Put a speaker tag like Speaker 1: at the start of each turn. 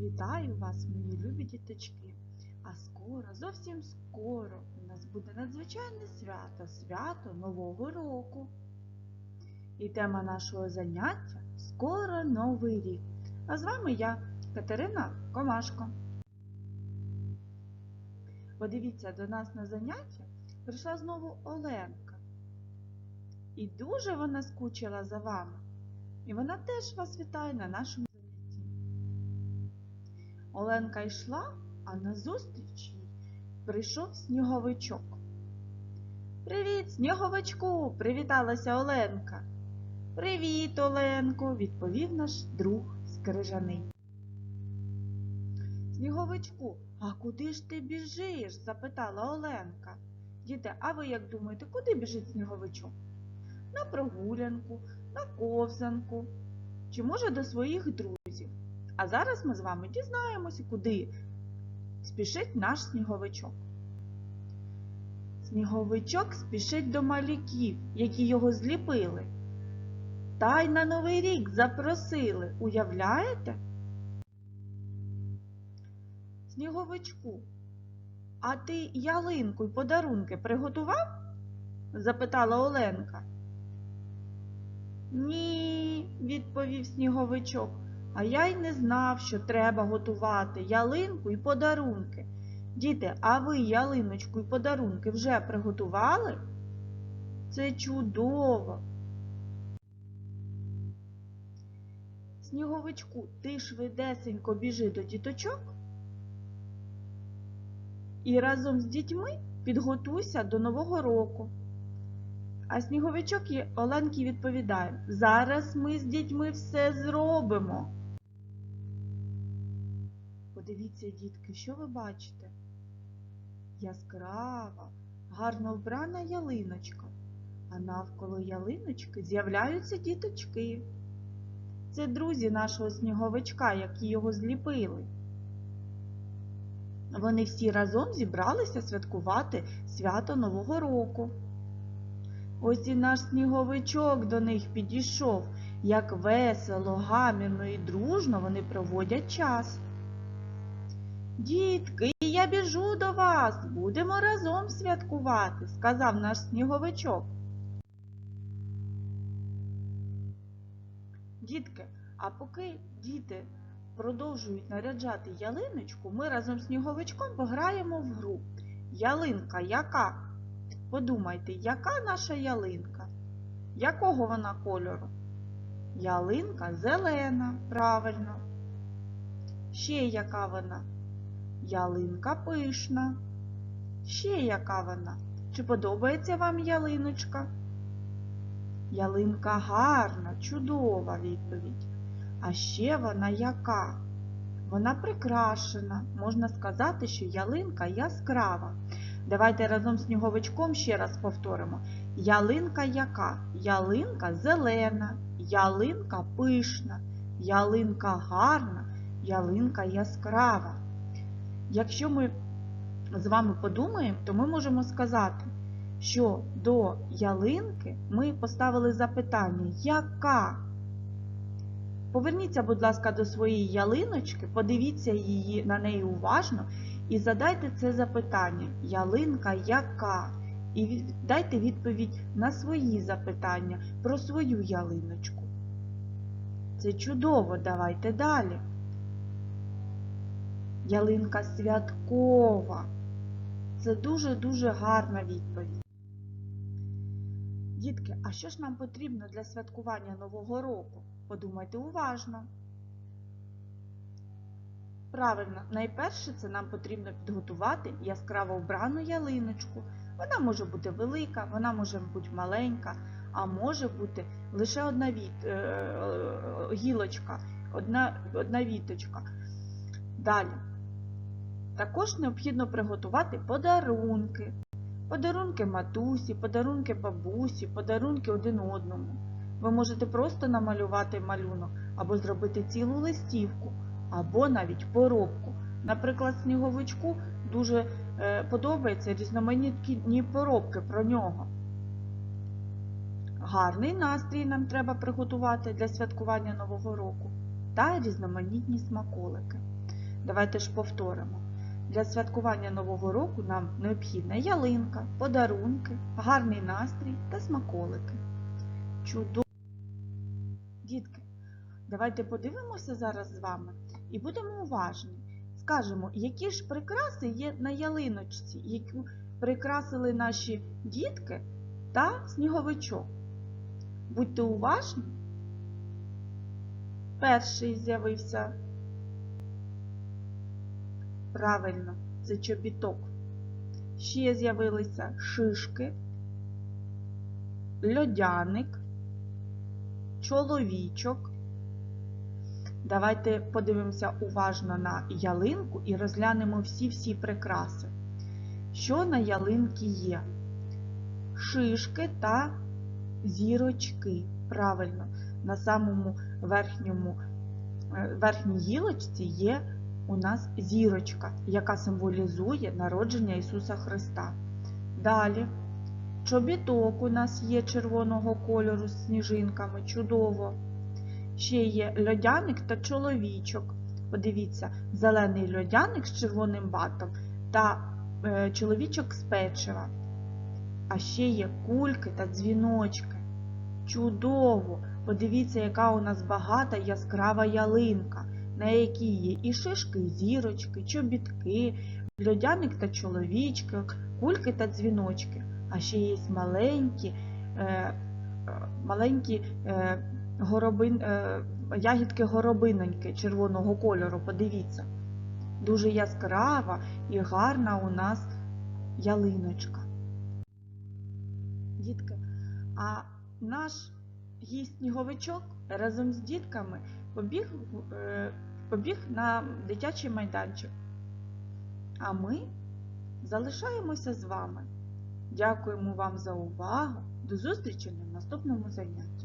Speaker 1: Вітаю вас, мої любі діточки! А скоро, зовсім скоро, у нас буде надзвичайне свято, свято Нового року. І тема нашого заняття скоро Новий рік. А з вами я, Катерина Комашко. Подивіться, до нас на заняття прийшла знову Оленка. І дуже вона скучила за вами. І вона теж вас вітає на нашому. Оленка йшла, а назустріч їй прийшов сніговичок. Привіт, сніговичку! привіталася Оленка. Привіт, Оленко, відповів наш друг скрижаний. Сніговичку, а куди ж ти біжиш? запитала Оленка. Діти, а ви як думаєте, куди біжить сніговичок? На прогулянку, на ковзанку чи може до своїх друзів. А зараз ми з вами дізнаємося, куди спішить наш сніговичок. Сніговичок спішить до малюків, які його зліпили. Та й на Новий рік запросили. Уявляєте? Сніговичку, а ти ялинку й подарунки приготував? запитала Оленка. Ні, відповів сніговичок, а я й не знав, що треба готувати ялинку і подарунки. Діти, а ви ялиночку і подарунки вже приготували? Це чудово. Сніговичку, ти швидесенько біжи до діточок і разом з дітьми підготуйся до Нового року. А сніговичок і Оленки відповідає, зараз ми з дітьми все зробимо. Подивіться, дітки, що ви бачите? Яскрава, гарно вбрана ялиночка, а навколо ялиночки з'являються діточки. Це друзі нашого сніговичка, які його зліпили. Вони всі разом зібралися святкувати свято Нового року. Ось і наш сніговичок до них підійшов, як весело, гамірно і дружно вони проводять час. Дітки, я біжу до вас, будемо разом святкувати, сказав наш сніговичок. Дітки, а поки діти продовжують наряджати ялиночку, ми разом з сніговичком пограємо в гру. Ялинка яка? Подумайте, яка наша ялинка? Якого вона кольору? Ялинка зелена, правильно. Ще яка вона? Ялинка пишна. Ще яка вона? Чи подобається вам ялиночка? Ялинка гарна, чудова відповідь. А ще вона яка? Вона прикрашена. Можна сказати, що ялинка яскрава. Давайте разом з сніговичком ще раз повторимо. Ялинка яка? Ялинка зелена, ялинка пишна, ялинка гарна, ялинка яскрава. Якщо ми з вами подумаємо, то ми можемо сказати, що до ялинки ми поставили запитання яка? Поверніться, будь ласка, до своєї ялиночки, подивіться її на неї уважно і задайте це запитання ялинка яка? І дайте відповідь на свої запитання про свою ялиночку. Це чудово, давайте далі. Ялинка святкова. Це дуже-дуже гарна відповідь. Дітки, а що ж нам потрібно для святкування Нового року? Подумайте уважно. Правильно, найперше це нам потрібно підготувати яскраво вбрану ялиночку. Вона може бути велика, вона може бути маленька, а може бути лише одна від, е, е, гілочка, одна, одна віточка. Далі. Також необхідно приготувати подарунки. Подарунки матусі, подарунки бабусі, подарунки один одному. Ви можете просто намалювати малюнок або зробити цілу листівку, або навіть поробку. Наприклад, сніговичку дуже е, подобаються різноманітні поробки про нього. Гарний настрій нам треба приготувати для святкування Нового року та різноманітні смаколики. Давайте ж повторимо. Для святкування Нового року нам необхідна ялинка, подарунки, гарний настрій та смаколики. Чудово! Дітки, давайте подивимося зараз з вами і будемо уважні. Скажемо, які ж прикраси є на ялиночці, які прикрасили наші дітки та сніговичок. Будьте уважні. Перший з'явився. Правильно, це чобіток. Ще з'явилися шишки, льодяник, чоловічок. Давайте подивимося уважно на ялинку і розглянемо всі-всі прикраси. Що на ялинці є? Шишки та зірочки. Правильно, на самому верхньому, е, верхній гілочці є у нас зірочка, яка символізує народження Ісуса Христа. Далі чобіток у нас є червоного кольору з сніжинками, чудово. Ще є льодяник та чоловічок. Подивіться, зелений льодяник з червоним батом та е, чоловічок з печива. А ще є кульки та дзвіночки. Чудово! Подивіться, яка у нас багата яскрава ялинка, на якій є і шишки, і зірочки, чобітки, льодяник та чоловічки, кульки та дзвіночки. А ще є маленькі, е, е, маленькі е, горобин, е, ягідки горобиноньки червоного кольору. Подивіться. Дуже яскрава і гарна у нас ялиночка. Дітки, а наш гість сніговичок разом з дітками побіг, е, побіг на дитячий майданчик. А ми залишаємося з вами. Дякуємо вам за увагу. До зустрічі на наступному занятті.